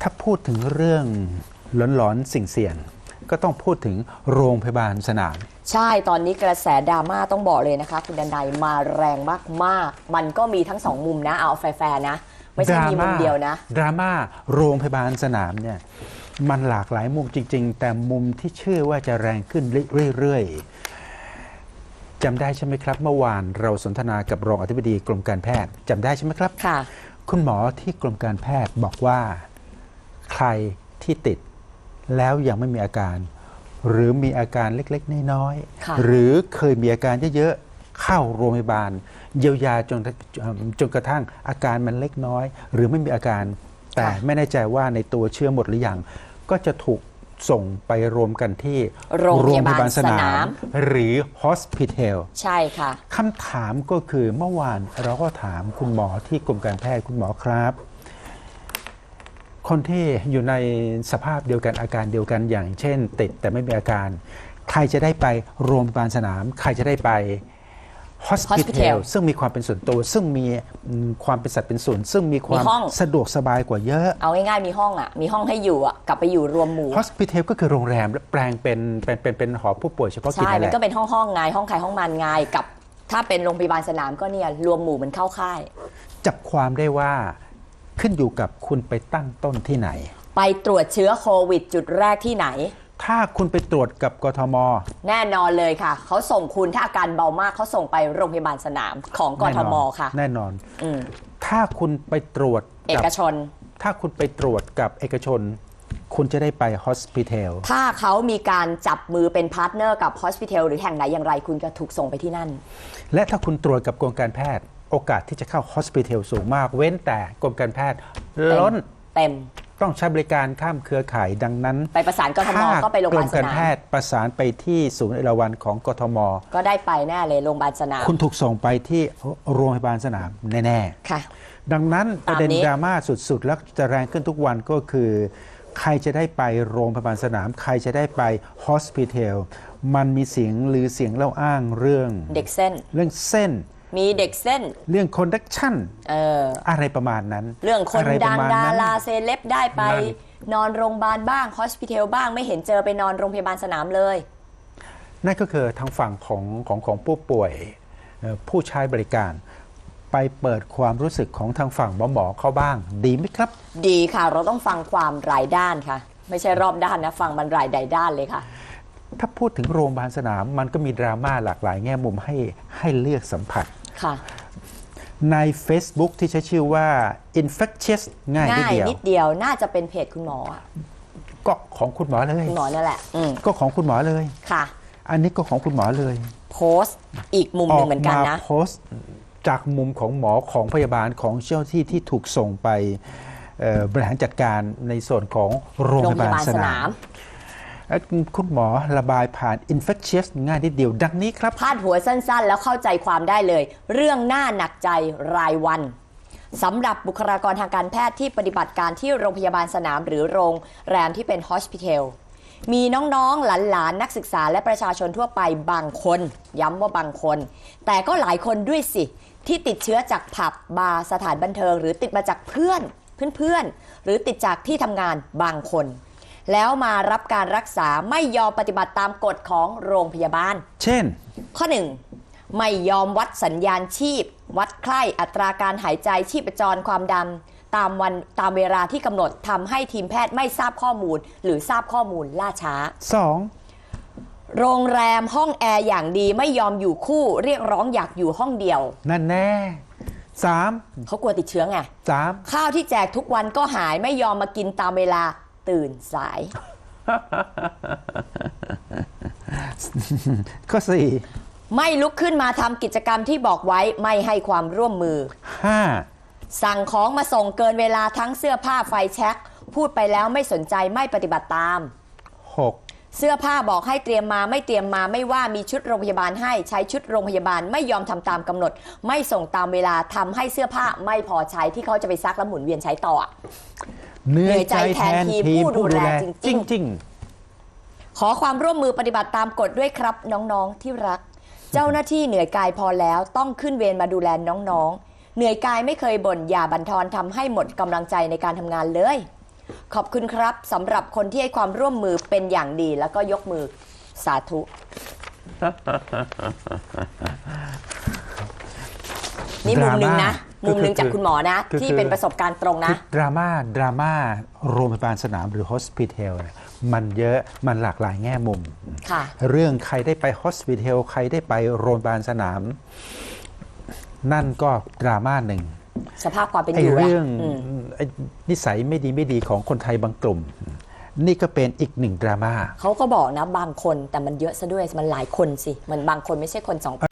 ถ้าพูดถึงเรื่องหลอนๆสิ่งเสี่ยงก็ต้องพูดถึงโรงพยาบาลสนาม ใช่ตอนนี้กระแสดราม่าต้องบอกเลยนะคะ คุณดันไดมาแรงมากๆ มันก็มีทั้งสองมุมนะ เอาแฟร์ๆนะ ไม่ใช่มีมุมเดียวนะ ดราม่าโรงพยาบาลสนามเนี่ยมันหลากหลายมุมจริง ๆ แต่มุมที่เชื่อว่าจะแรงขึ้นเรื่อยๆจำได้ใช่ไหมครับ เมื่อวานเราสนทนากับรองอธิบดีกรมการแพทย์จำได้ใช่ไหมครับค่ะ คุณหมอที่กรมการแพทย์บอกว่า ใครที่ติดแล้วยังไม่มีอาการ หรือมีอาการเล็กๆ น้อยค่ะๆหรือเคยมีอาการเยอะๆ เข้าโรงพยาบาล เยียวยาจนจนกระทั่งอาการมันเล็กน้อย หรือไม่มีอาการ แต่ไม่แน่ใจว่าในตัวเชื้อหมดหรือยังก็จะถูกส่งไปรวมกันที่โรงพยาบาลสนาม หรือ hospital ใช่ค่ะคำถามก็คือเมื่อวานเราก็ถามคุณหมอที่กรมการแพทย์คุณหมอครับ คนที่อยู่ในสภาพเดียวกันอาการเดียวกันอย่างเช่น ติดแต่ไม่มีอาการ ใครจะได้ไปโรงพยาบาลสนาม ใครจะได้ไป hospital, Hospital ซึ่งมีความเป็นส่วนตัว ซึ่งมีอืมความเป็นสัตว์เป็นส่วน ซึ่งมีความมีห้องสะดวกสบายกว่าเยอะ เอาง่ายๆมีห้องอะ มีห้องให้อยู่อะ กลับไปอยู่รวมหมู่ hospital ก็คือโรงแรมและแปลงเป็นเป็นเป็นเป็นหอผู้ป่วยเฉพาะกิจใช่นั่นมัแหนละก็เป็นห้องห้องๆไงห้องใครห้องมันไงกับ ถ้าเป็นโรงพยาบาลสนามก็เนี่ยรวมหมู่เหมันเข้าค่าย จับความได้ว่า ขึ้นอยู่กับคุณไปตั้งต้นที่ไหน ไปตรวจเชื้อโควิด จุดแรกที่ไหน ถ้าคุณไปตรวจกับกทม แน่นอนเลยค่ะ เขาส่งคุณถ้าอาการเบามากเขาส่งไปโรงพยาบาลสนามของกทมค่ะ แน่นอน อืมถ้าคุณไปตรวจเอกับกชน ถ้าคุณไปตรวจกับเอกชน คุณจะได้ไป hospital ถ้าเขามีการจับมือเป็นพาร์ทเนอร์กับ Hospital หรือแห่งไหนอย่างไรคุณจะถูกส่งไปที่นั่น และถ้าคุณตรวจกับกรมการแพทย์ โอกาสที่จะเข้า hospital สูงมาก เว้นแต่กรมการแพทย์เต็มล้นเต็ม ต้องใช้บริการข้ามเครือข่ายดังนั้นไปประสานกทมถ้าก็ไปโรงพกรยาบามลสการนาแพมทย์ประสานไปที่ศูนย์เอราวัณของกทม ก็ได้ไปแน่เลยโรงพยาบาลสนาม คุณถูกส่งไปที่โรงพยาบาลสนามแน่ค่ะ ๆ ดังนั้นปตามระเด็นนี้ดราม่าสุดๆ แล้วจะแรงขึ้นทุกวันก็คือ ใครจะได้ไปโรงพยาบาลสนาม ใครจะได้ไป hospital มันมีเสียงหรือเสียงเล่าอ้างเรื่อง เด็กเส้น เรื่องเส้น มีเด็กเส้น เรื่องคอนดักชันเอออะไรประมาณนั้น เรื่องคนะไปดังระมณดานั้นราเซเลบได้ไปนั่นนอนโรงพยาบาลบ้าง Hospital บ้างไม่เห็นเจอไปนอนโรงพยาบาลสนามเลย นั่นก็คือทางฝั่งของของของผู้ป่วยเอ่อผู้ใช้บริการ ไปเปิดความรู้สึกของทางฝั่งหมอหมอเขาบ้าง ดีไหมครับ ดีค่ะ เราต้องฟังความรายด้านค่ะ ไม่ใช่รอบด้านนะฟังมันรายใดด้านเลยค่ะถ้าพูดถึงโรงพยาบาลสนามมันก็มีดราม่าหลากหลายแง่มุมให้ให้เลือกสัมผัส ค่ะ ใน Facebook ที่ใช้ชื่อว่า infectious ง่ายนิดง่ายเดียวนิดเดียวน่าจะเป็นเพจคุณหมออะก็ของคุณหมอเลย คุณหมอนั่นแหละอืมก็ของคุณหมอเลย ค่ะ อันนี้ก็ของคุณหมอเลยโพสต์อีกมุมหนึ่งเหมือนกันนะ โพสต์จากมุมของหมอของพยาบาลของเจ้าหน้าที่ที่ถูกส่งไปเอ่อบริหารจัดการในส่วนของโรงพยาบาลสนามเอ่อ คุณหมอระบายผ่าน infectious ง่ายนิดเดียว ดังนี้ครับ พาดหัวสั้นๆ แล้วเข้าใจความได้เลย เรื่องหน้าหนักใจรายวันสำหรับบุคลากรทางการแพทย์ที่ปฏิบัติการที่โรงพยาบาลสนามหรือโรงแรมที่เป็น hospital มีน้องๆ หลานๆ นักศึกษาและประชาชนทั่วไปบางคน ย้ำว่าบางคน แต่ก็หลายคนด้วยสิ ที่ติดเชื้อจากผับบาร์สถานบันเทิง หรือติดมาจากเพื่อนเพื่อนๆหรือติดจากที่ทำงานบางคน แล้วมารับการรักษาไม่ยอมปฏิบัติตามกฎของโรงพยาบาล เช่น ข้อ 1. ไม่ยอมวัดสัญญาณชีพ วัดไข้อัตราการหายใจชีพจรความดันตามวันตามเวลาที่กำหนดทำให้ทีมแพทย์ไม่ทราบข้อมูล หรือทราบข้อมูลล่าช้า 2. โรงแรมห้องแอร์อย่างดีไม่ยอมอยู่คู่เรียกร้องอยากอยู่ห้องเดียว นั่นแน่สามเขากลัวติดเชื้อไงสามข้าวที่แจกทุกวันก็หายไม่ยอมมากินตามเวลา ตื่นสาย ข้อสี่ไม่ลุกขึ้นมาทำกิจกรรมที่บอกไว้ไม่ให้ความร่วมมือ ห้าสั่งของมาส่งเกินเวลาทั้งเสื้อผ้าไฟแช็กพูดไปแล้วไม่สนใจไม่ปฏิบัติตาม หกเสื้อผ้าบอกให้เตรียมมาไม่เตรียมมาไม่ว่ามีชุดโรงพยาบาลให้ใช้ชุดโรงพยาบาลไม่ยอมทำตามกำหนด ไม่ส่งตามเวลาทำให้เสื้อผ้าไม่พอใช้ที่เขาจะไปซักแล้วหมุนเวียนใช้ต่ออะ เหนื่อยใจแทนเหนื่อยใจแทนทีมทีมผู้ดูผู้ดูแลแลจจริงริงขอความร่วมมือปฏิบัติตามกฎด้วยครับ น้องๆที่รัก เจ้าหน้าที่เหนื่อยกายพอแล้วต้องขึ้นเวรมาดูแลน้องๆ เหนื่อยกายไม่เคยบ่นอย่าบันทอนทำให้หมดกำลังใจในการทำงานเลย ขอบคุณครับสำหรับคนที่ให้ความร่วมมือเป็นอย่างดีแล้วก็ยกมือสาธุนี่มุมหนึ่งนะดรา ม่ามุมหนึ่งคือจากคุณหมอนะคือที่คือเป็นประสบการณ์ตรงนะคือดราม่าดราม่าโรงพยาบาลสนามหรือ hospital เนี่ยมันเยอะมันหลากหลายแง่มุมค่ะเรื่องใครได้ไป hospital ใครได้ไปโรงพยาบาลสนาม นั่นก็ดราม่าหนึ่งสภาพความเป็นไอ้อยู่ะเรื่องมไอ้นิสัยไม่ดีไม่ดีของคนไทยบางกลุ่ม นี่ก็เป็นอีกหนึ่งดราม่าเขาก็บอกนะบางคนแต่มันเยอะซะด้วยมันหลายคนสิ มันบางคนไม่ใช่คนสองคน